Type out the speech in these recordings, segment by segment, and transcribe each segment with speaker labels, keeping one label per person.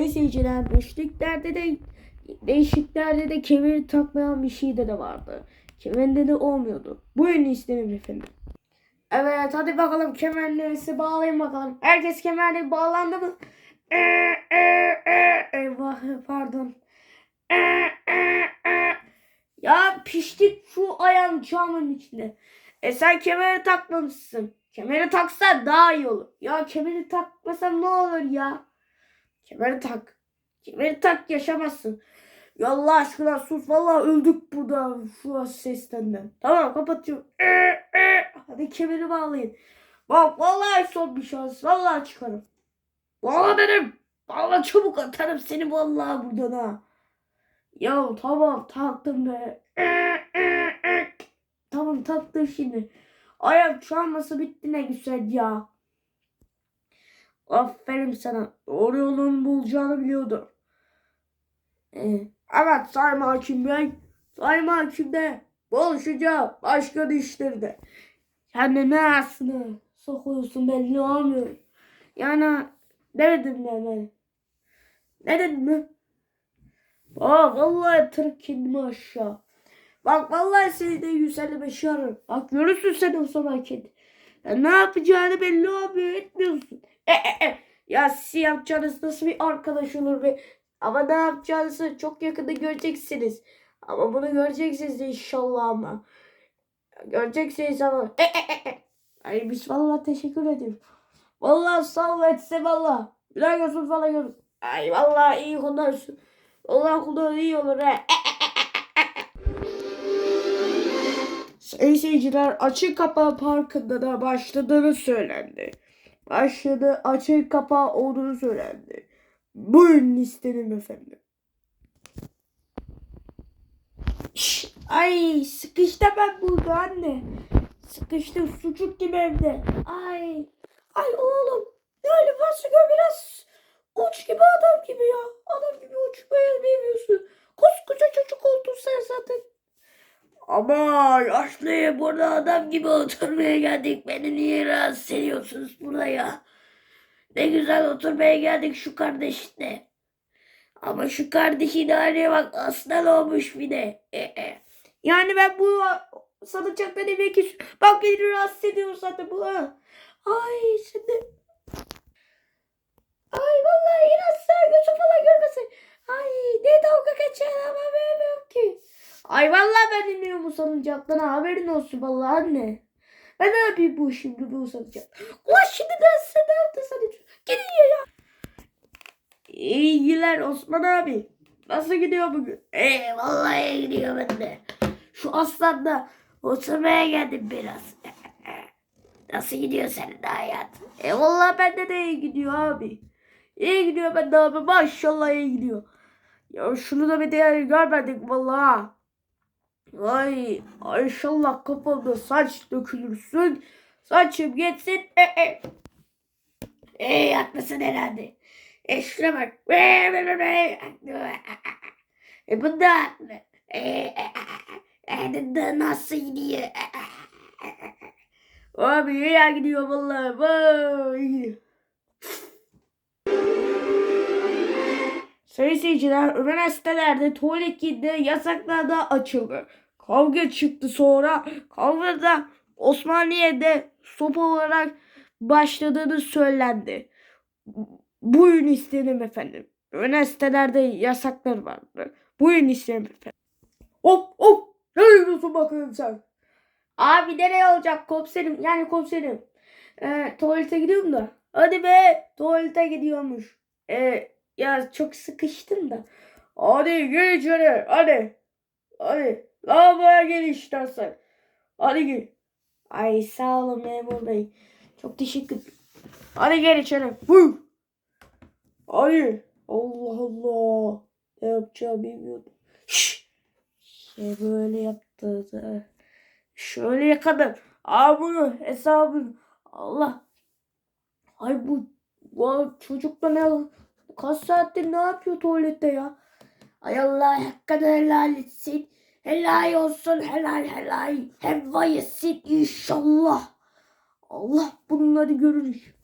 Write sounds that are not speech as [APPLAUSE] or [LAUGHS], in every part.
Speaker 1: Sayın seyirciler beşliklerde de değişiklerde de kemeri takmayan bir şey de, de vardı. Kemerinde de olmuyordu. Buyurun isterim efendim. Evet hadi bakalım kemerlerinizi bağlayın bakalım. Herkes kemerleri bağlandı mı? Ee, e, e, Eyvah pardon. Ee, e, e. Ya piştik şu ayağın camın içinde. E sen kemeri takmamışsın. Kemeri taksan daha iyi olur. Ya kemeri takmasam ne olur ya? Kemeri tak. Kemeri tak yaşamazsın. Ya Allah aşkına sus. Vallahi öldük burada şu sesten. Tamam kapatıyorum. [LAUGHS] Hadi kemeri bağlayın. Bak vallahi son bir şans. Vallahi çıkarım. Vallahi dedim. Vallahi çabuk atarım seni vallahi buradan ha. Ya tamam taktım be. [LAUGHS] Tamam taktım şimdi. Ayak çalması bitti ne güzel ya. Aferin sana. Doğru yolunu bulacağını biliyordum. Ee, evet Sayın Hakim Bey. Sayın Hakim de buluşacağım başka işlerde. Sen ne aslında sokuyorsun belli olmuyor. Yani ne dedim ben? Ne dedim ben? Aa vallahi tırık kendimi aşağı. Bak vallahi seni de 155 ararım. Bak görürsün sen o zaman kendi. Ya ne yapacağını belli olmuyor etmiyorsun. E, e, e. Ya siz yapacağınız nasıl bir arkadaş olur be. Ama ne yapacağınızı çok yakında göreceksiniz. Ama bunu göreceksiniz inşallah ama. Göreceksiniz ama. E, biz vallahi teşekkür ederim. Vallahi sağ ol etse valla. Bir daha falan görür. Ay vallahi iyi konuşsun. Vallahi kulağın iyi olur he. Sayın seyirciler açık kapağı parkında da başladığını söylendi. Başladı açık kapağı olduğunu söylendi. Buyurun istedim efendim. Şş, ay sıkıştım ben burada anne. Sıkıştım sucuk gibi evde. Ay. Ay oğlum. Ne öyle fasulye biraz uç gibi adam gibi ya. Adam gibi uçmayı bilmiyorsun. Koskoca çocuk oldun sen zaten. Ama yaşlı burada adam gibi oturmaya geldik. Beni niye rahatsız ediyorsunuz burada ya? Ne güzel oturmaya geldik şu kardeşle. Ama şu kardeşin haline bak aslan olmuş bir de. E, e. Yani ben bu salıncakta demek ki bak beni rahatsız ediyor zaten bu. Ay şimdi. Ay vallahi yine sağ gözü falan görmesin. Ay ne dalga geçer ama bilmiyorum ki. Ay vallahi ben iniyorum ha, haberin olsun vallahi anne. Ben ne yapayım bu şimdi bu salıncak? Ulan şimdi ben size ne yaptım sana? Gidin ya. İyi günler Osman abi. Nasıl gidiyor bugün? Ee, vallahi iyi gidiyor ben de. Şu aslanla oturmaya geldim biraz. [LAUGHS] Nasıl gidiyor senin hayat? E vallahi bende de iyi gidiyor abi. İyi gidiyor ben de abi maşallah iyi gidiyor. Ya şunu da bir değer görmedik vallahi. Ay inşallah kafamda saç dökülürsün. Saçım geçsin. E, e. E haklısın herhalde. E şuna bak. E, e, e, e. E bu da haklı. E, e, e, e, de nasıl gidiyor? E, e, e, e. Abi iyi gidiyor vallahi. Vay, gidiyor. Sayın seyirciler, üniversitelerde tuvalet kilidi yasaklarda açıldı. Kavga çıktı sonra. Kavgada Osmaniye'de sopa olarak başladığını söylendi. Buyurun istedim efendim. Üniversitelerde yasaklar vardı. Buyurun istedim efendim. Hop hop. Nereye gidiyorsun bakayım sen? Abi nereye olacak komiserim? Yani komiserim. Ee, tuvalete gidiyorum da. Hadi be tuvalete gidiyormuş. Ee, ya çok sıkıştım da. Hadi gir içeri. Hadi. Hadi. Lavaboya gel istersen. Hadi gir. Ay sağ olun memur bey. Çok teşekkür ederim. Hadi gel içeri. Buyur. Hadi. Allah Allah. Ne yapacağımı bilmiyordum. Şşş. Şey böyle yaptı. da. Şöyle yakadım. Aa bunu hesabını. Allah. Ay bu, bu çocuk da ne kaç saattir ne yapıyor tuvalette ya? Ay Allah hakkını helal etsin. Helal olsun helal helal. Helva yesin inşallah. Allah bunları görür.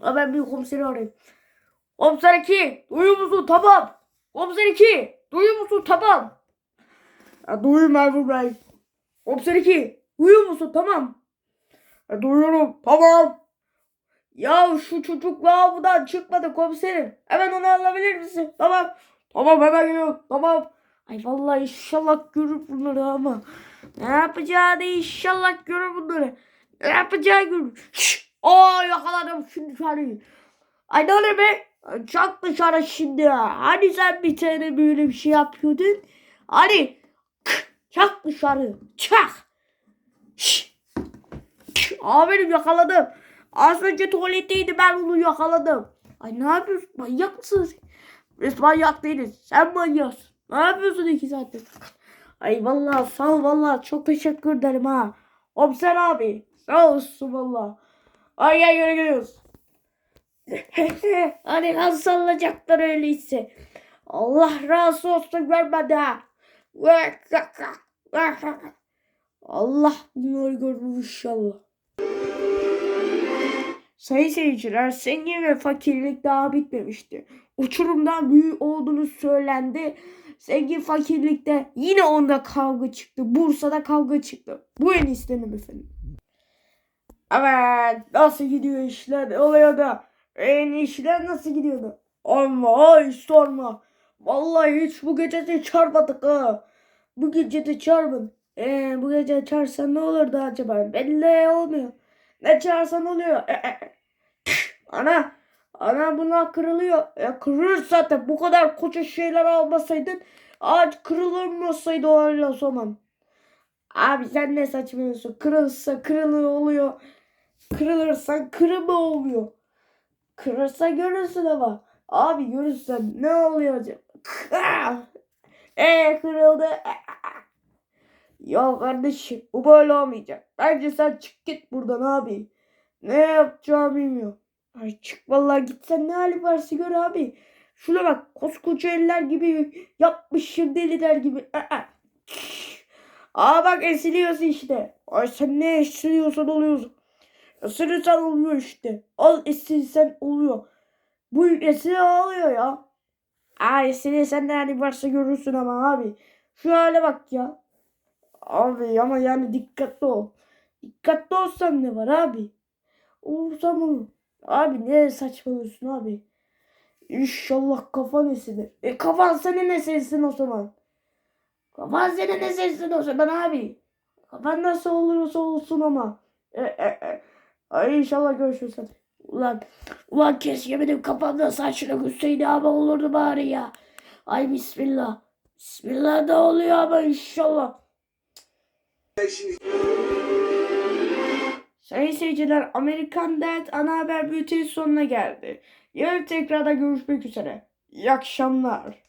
Speaker 1: Ha ben bir komiseri arayayım. Komiser 2 duyuyor musun? Tamam. Komiser 2 duyuyor musun? Tamam. Ya, duyuyorum Memur Bey. Komiser 2 duyuyor musun? Tamam. Ya, duyuyorum. Tamam. Ya şu çocuk lavabodan çıkmadı komiserim. Hemen onu alabilir misin? Tamam. Tamam hemen geliyorum. Tamam. Ay vallahi inşallah görür bunları ama. Ne yapacağını inşallah görür bunları. Ne yapacağı görür. Şşş. Aa yakaladım şimdi dışarıyı. Ay ne oluyor be? Çak dışarı şimdi. Hani sen bir tane böyle bir şey yapıyordun? Hani çak dışarı. Çak. Şşş. Amirim yakaladım. Az önce tuvaletteydi ben onu yakaladım. Ay ne yapıyorsun? Manyak mısın? Biz manyak değiliz. Sen manyaksın. Ne yapıyorsun iki saattir? Ay vallahi sağ ol vallahi çok teşekkür ederim ha. Komiser abi sağ olsun vallahi. Ay gel gel geliyoruz. Hadi kan sallayacaklar öyleyse. Allah razı olsun görmedi ha. Allah bunları görür inşallah. Sayın seyirciler, zengin ve fakirlik daha bitmemişti. Uçurumdan büyük olduğunu söylendi. Zengin fakirlikte yine onda kavga çıktı. Bursa'da kavga çıktı. Bu en istenim efendim. Evet, nasıl gidiyor işler? Ne oluyor da? En işler nasıl gidiyordu? Ama hiç sorma. Vallahi hiç bu gece de çarpmadık ha. Bu gece de çarpın. Ee, bu gece çarpsan ne olurdu acaba? Belli olmuyor. Ne çağırsan oluyor. E, e, e. Ana. Ana buna kırılıyor. E, kırılır zaten. Bu kadar koca şeyler almasaydın ağaç kırılmasaydı o öyle o zaman. Abi sen ne saçmalıyorsun? Kırılsa kırılıyor oluyor. Kırılırsa kırılma oluyor. Kırılsa görürsün ama. Abi görürsen ne oluyor acaba? Eee kırıldı. Ya kardeşim bu böyle olmayacak. Bence sen çık git buradan abi. Ne yapacağımı bilmiyorum. Ay çık vallahi gitsen ne hali varsa gör abi. Şuna bak koskoca eller gibi yapmışım deliler gibi. Aa. Aa bak esiliyorsun işte. Ay sen ne esiliyorsan oluyorsun. Isırırsan oluyor işte. Al esirsen oluyor. Bu esir oluyor ya. Aa esirsen ne hali varsa görürsün ama abi. Şu hale bak ya. Abi ama yani dikkatli ol. Dikkatli olsan ne var abi? Olursam olur. Abi ne saçmalıyorsun abi? İnşallah kafan esilir. E kafan senin esersin o zaman. Kafan senin esersin o zaman abi. Kafan nasıl oluyorsa olsun ama. E, e, e. Ay inşallah görüşürüz hadi. Ulan, ulan keşke benim kafamda saçını Hüseyin abi olurdu bari ya. Ay bismillah. Bismillah da oluyor ama inşallah. Sayın seyirciler Amerikan Dad ana haber bülteni sonuna geldi. Yarın tekrarda görüşmek üzere. İyi akşamlar.